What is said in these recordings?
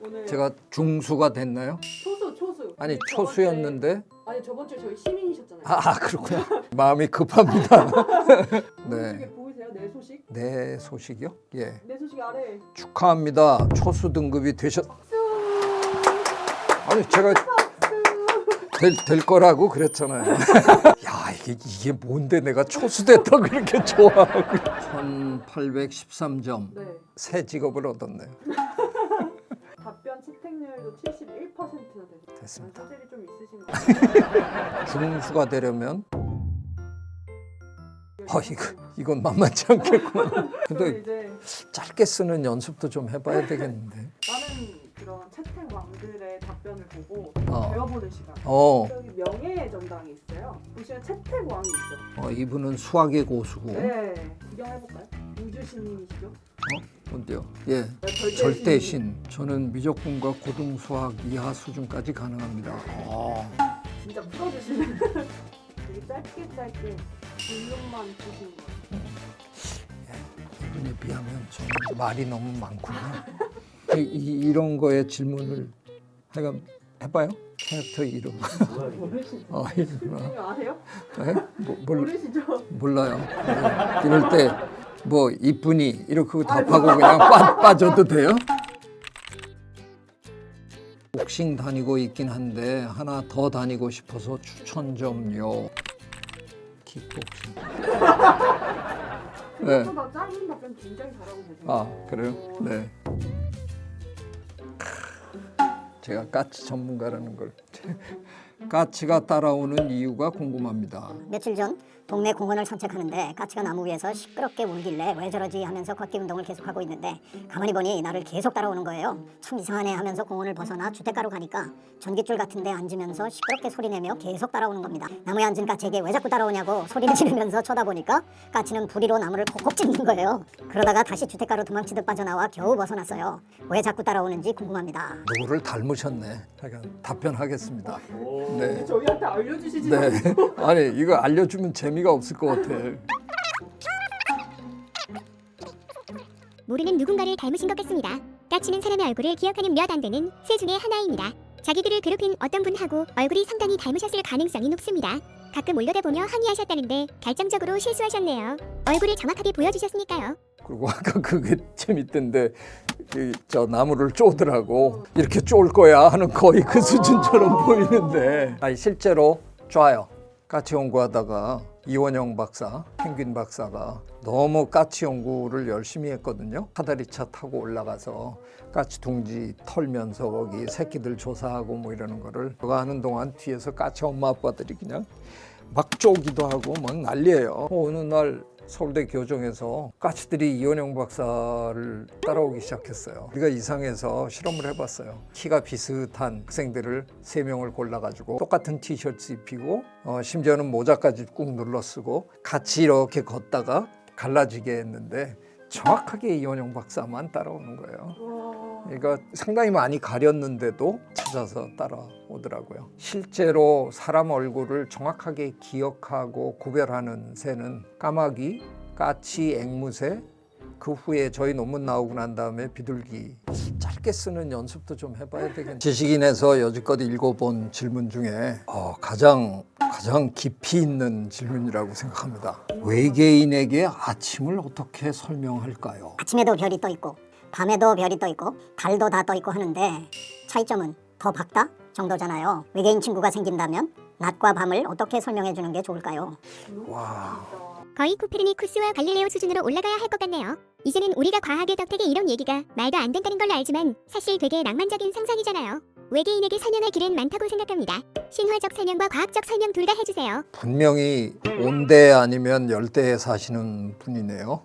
오늘 제가 중수가 됐나요? 초수 초수. 아니 저번 초수였는데 주에- 아니 저번 주에 저희 시민이셨잖아요. 아, 아 그렇구나 마음이 급합니다. 네. 네. 보이세요? 내 소식? 내 소식이요? 예 내 소식 아래. 축하합니다. 초수 등급이 되셨. 아니 제가 될, 될 거라고 그랬잖아요. 야 이게 이게 뭔데 내가 초수됐다 그렇게 좋아하고. 1,813점 네. 새 직업을 얻었네요. 됐습니다. 소질이 좀 있으신 중수가 되려면 어 이거 이건 만만치 않겠구나. 근데 이제 짧게 쓰는 연습도 좀 해봐야 되겠는데. 그런 채택 왕들의 답변을 보고 어. 배워보는 시간. 어, 여기 명예의 전당이 있어요. 보시면 채택 왕이 있죠. 어 이분은 수학의 고수고. 네. 구경해볼까요? 우주신이시죠? 뭔데요? 예. 절대신. 절대 신. 저는 미적분과 고등 수학 이하 수준까지 가능합니다. 아, 진짜 풀어주시는. 되게 짧게 짧게 질문만 주시는 거예요. 이분에 비하면 저는 말이 너무 많군요. 이, 이, 이런 거에 질문을 하여간 해봐요. 캐릭터 이름. 모르시죠? 아. 선생님 아세요? 네? 뭐, 몰, 모르시죠? 몰라요. 네. 이럴 때 뭐 이쁜이 이렇게 답하고 그냥 빠, 빠져도 돼요? 복싱 다니고 있긴 한데 하나 더 다니고 싶어서 추천 좀요. 킥복싱. 네. 생각보다 짧은 답변 굉장히 잘하고 계세요. 아 그래요? 네. 제가 까치 전문가라는 걸. 까치가 따라오는 이유가 궁금합니다. 며칠 전 동네 공원을 산책하는데 까치가 나무 위에서 시끄럽게 울길래 왜 저러지 하면서 걷기 운동을 계속하고 있는데 가만히 보니 나를 계속 따라오는 거예요. 참 이상하네 하면서 공원을 벗어나 주택가로 가니까 전깃줄 같은 데 앉으면서 시끄럽게 소리내며 계속 따라오는 겁니다. 나무에 앉은 까치에게 왜 자꾸 따라오냐고 소리를 지르면서 쳐다보니까 까치는 부리로 나무를 콕콕 찢는 거예요. 그러다가 다시 주택가로 도망치듯 빠져나와 겨우 벗어났어요. 왜 자꾸 따라오는지 궁금합니다. 누구를 닮으셨네. 제가 답변하겠습니다. 네. 저희한테 알려주시지 네. 아니 이거 알려주면 재미 가 없을 것 같아. 모르는 누군가를 닮으신 것 같습니다. 까치는 사람의 얼굴을 기억하는 몇 안 되는 새 중에 하나입니다. 자기들을 괴롭힌 어떤 분하고 얼굴이 상당히 닮으셨을 가능성이 높습니다. 가끔 올려다보며 항의하셨다는데 결정적으로 실수하셨네요. 얼굴을 정확하게 보여주셨으니까요. 그리고 아까 그게 재밌던데 이, 저 나무를 쪼더라고 이렇게 쫄 거야 하는 거의 그 수준처럼 보이는데 아니 실제로 쪄요 까치 연구하다가 이원영 박사 펭귄 박사가 너무 까치 연구를 열심히 했거든요 사다리차 타고 올라가서 까치 둥지 털면서 거기 새끼들 조사하고 뭐 이러는 거를 그거 하는 동안 뒤에서 까치 엄마 아빠들이 그냥 막 쪼기도 하고 막 난리예요. 어, 어느 날 서울대 교정에서 까치들이 이원영 박사를 따라오기 시작했어요. 우리가 이상해서 실험을 해봤어요. 키가 비슷한 학생들을 세 명을 골라가지고 똑같은 티셔츠 입히고 어, 심지어는 모자까지 꾹 눌러 쓰고 같이 이렇게 걷다가 갈라지게 했는데 정확하게 이원영 박사만 따라오는 거예요. 와, 그러니까 상당히 많이 가렸는데도 찾아서 따라오더라고요. 실제로 사람 얼굴을 정확하게 기억하고 구별하는 새는 까마귀, 까치, 앵무새, 그 후에 저희 논문 나오고 난 다음에 비둘기 짧게 쓰는 연습도 좀 해봐야 되겠네요. 지식인에서 여지껏 읽어본 질문 중에 어, 가장 가장 깊이 있는 질문이라고 생각합니다. 외계인에게 아침을 어떻게 설명할까요? 아침에도 별이 떠 있고 밤에도 별이 떠 있고 달도 다 떠 있고 하는데 차이점은 더 밝다 정도잖아요. 외계인 친구가 생긴다면 낮과 밤을 어떻게 설명해 주는 게 좋을까요? 와. 거의 코페르니쿠스와 갈릴레오 수준으로 올라가야 할 것 같네요. 이제는 우리가 과학의 덕택에 이런 얘기가 말도 안 된다는 걸 알지만 사실 되게 낭만적인 상상이잖아요. 외계인에게 설명할 길은 많다고 생각합니다. 신화적 설명과 과학적 설명 둘 다 해주세요. 분명히 온대 아니면 열대에 사시는 분이네요.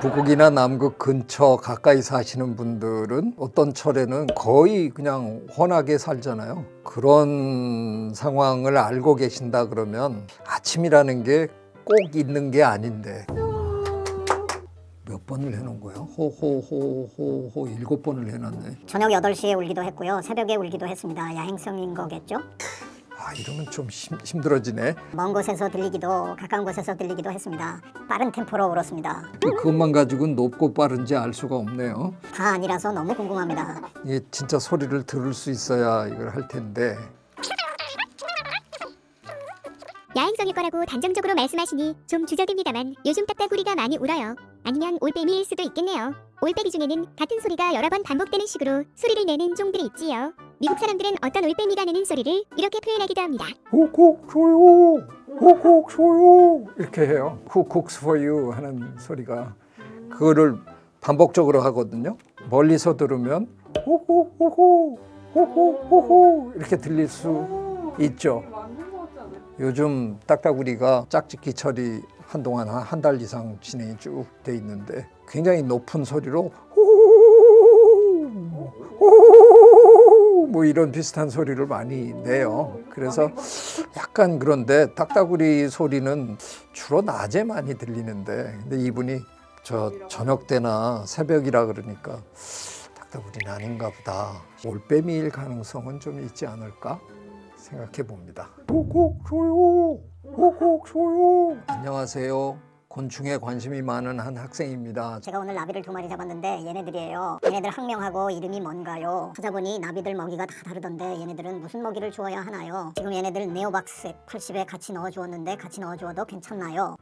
북극이나 남극 근처 가까이 사시는 분들은 어떤 철에는 거의 그냥 훤하게 살잖아요. 그런 상황을 알고 계신다 그러면 아침이라는 게 꼭 있는 게 아닌데 몇 번을 해놓은 거예요? 호호호호호 일곱 번을 해놨네. 저녁 8시에 울기도 했고요. 새벽에 울기도 했습니다. 야행성인 거겠죠? 아 이러면 좀 힘, 힘들어지네. 먼 곳에서 들리기도 가까운 곳에서 들리기도 했습니다. 빠른 템포로 울었습니다. 그것만 가지고는 높고 빠른지 알 수가 없네요. 다 아니라서 너무 궁금합니다. 이게 진짜 소리를 들을 수 있어야 이걸 할 텐데 야행성일 거라고 단정적으로 말씀하시니 좀 주저됩니다만 요즘 딱따구리가 많이 울어요. 아니면 올빼미일 수도 있겠네요. 올빼미 중에는 같은 소리가 여러 번 반복되는 식으로 소리를 내는 종들이 있지요. 미국 사람들은 어떤 올빼미가 내는 소리를 이렇게 표현하기도 합니다. 훅훅 줘요, 훅훅 줘요 이렇게 해요. For you 하는 소리가 그거를 반복적으로 하거든요. 멀리서 들으면 훅훅 훅훅 이렇게 들릴 수 오, 있죠. 요? 요즘 딱따구리가 짝짓기 처리 한동안 한 달 이상 진행이 쭉 돼 있는데 굉장히 높은 소리로 뭐 이런 비슷한 소리를 많이 내요. 그래서 약간 그런데 딱따구리 소리는 주로 낮에 많이 들리는데 근데 이분이 저 저녁 때나 새벽이라 그러니까 딱따구리는 아닌가 보다. 올빼미일 가능성은 좀 있지 않을까 생각해 봅니다. 콕콕 소요, 콕콕 소요. 안녕하세요. 곤충에 관심이 많은 한 학생입니다. 제가 오늘 나비를 두 마리 잡았는데 얘네들이에요. 얘네들 학명하고 이름이 뭔가요? 찾아보니 나비들 먹이가 다 다르던데 얘네들은 무슨 먹이를 주어야 하나요? 지금 얘네들 네오박스 80에 같이 넣어 주었는데 같이 넣어 주어도 괜찮나요?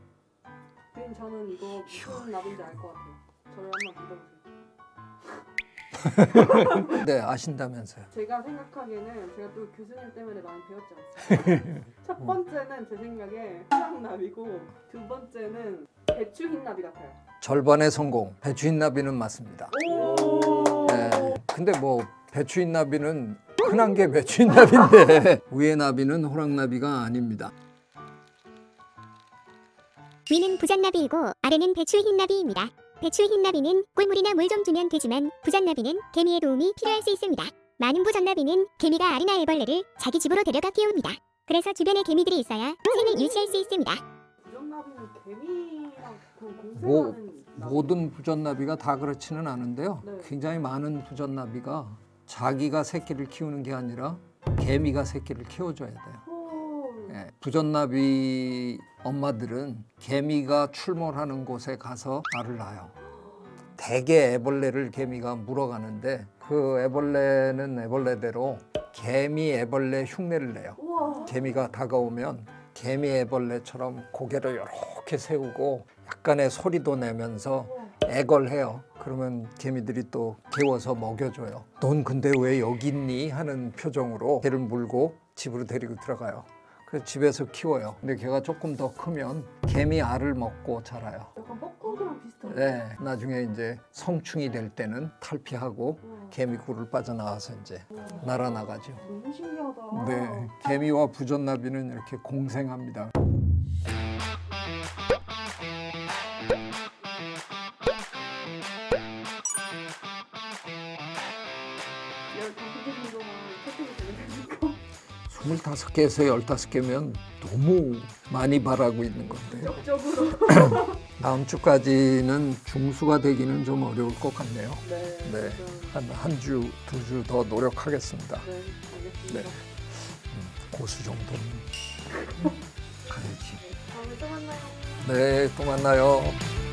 님 저는 이거 무슨 나비인지 알 것 같아요. 저를 한번 믿어보세요. 네, 아신다면서요. 제가 생각하기에는 제가 또 교수님 때문에 많이 배웠지 않습니까? 첫 번째는 제 생각에 화랑나비고 두 번째는 배추 흰나비 같아요. 절반의 성공. 배추흰나비는 맞습니다. 오. 네. 근데 뭐 배추흰나비는 흔한 게 배추흰나비인데 위의 나비는 호랑나비가 아닙니다. 위는 부잣나비이고 아래는 배추 흰나비입니다. 배추 흰나비는 꿀물이나 물 좀 주면 되지만 부잣나비는 개미의 도움이 필요할 수 있습니다. 많은 부잣나비는 개미가 알이나 애벌레를 자기 집으로 데려가 키웁니다. 그래서 주변에 개미들이 있어야 생을 유지할 수 있습니다. 개미랑 뭐, 공생하는. 모든 부전나비가 다 그렇지는 않은데요. 네. 굉장히 많은 부전나비가 자기가 새끼를 키우는 게 아니라 개미가 새끼를 키워줘야 돼요. 오. 예, 부전나비 엄마들은 개미가 출몰하는 곳에 가서 알을 낳아요. 대개 애벌레를 개미가 물어가는데 그 애벌레는 애벌레대로 개미 애벌레 흉내를 내요. 우와. 개미가 다가오면 개미 애벌레처럼 고개를 이렇게 세우고 약간의 소리도 내면서 애걸해요. 그러면 개미들이 또 개워서 먹여줘요. 넌 근데 왜 여기 있니? 하는 표정으로 개를 물고 집으로 데리고 들어가요. 그래서 집에서 키워요. 근데 걔가 조금 더 크면 개미 알을 먹고 자라요. 약간 뻐꾸기랑 비슷하네. 네, 나중에 이제 성충이 될 때는 탈피하고 우와. 개미 굴을 빠져나와서 이제 날아나가죠. 너무 신기하다. 네, 개미와 부전나비는 이렇게 공생합니다. 25개에서 15개면 너무 많이 바라고 있는 건데 적적으로. 다음 주까지는 중수가 되기는 좀 어려울 것 같네요. 네. 네. 좀, 한한 주, 두 주 더 노력하겠습니다. 네. 알겠습니다. 네. 고수 정도는 가야지. 다음에 또 만나요. 네, 또 만나요.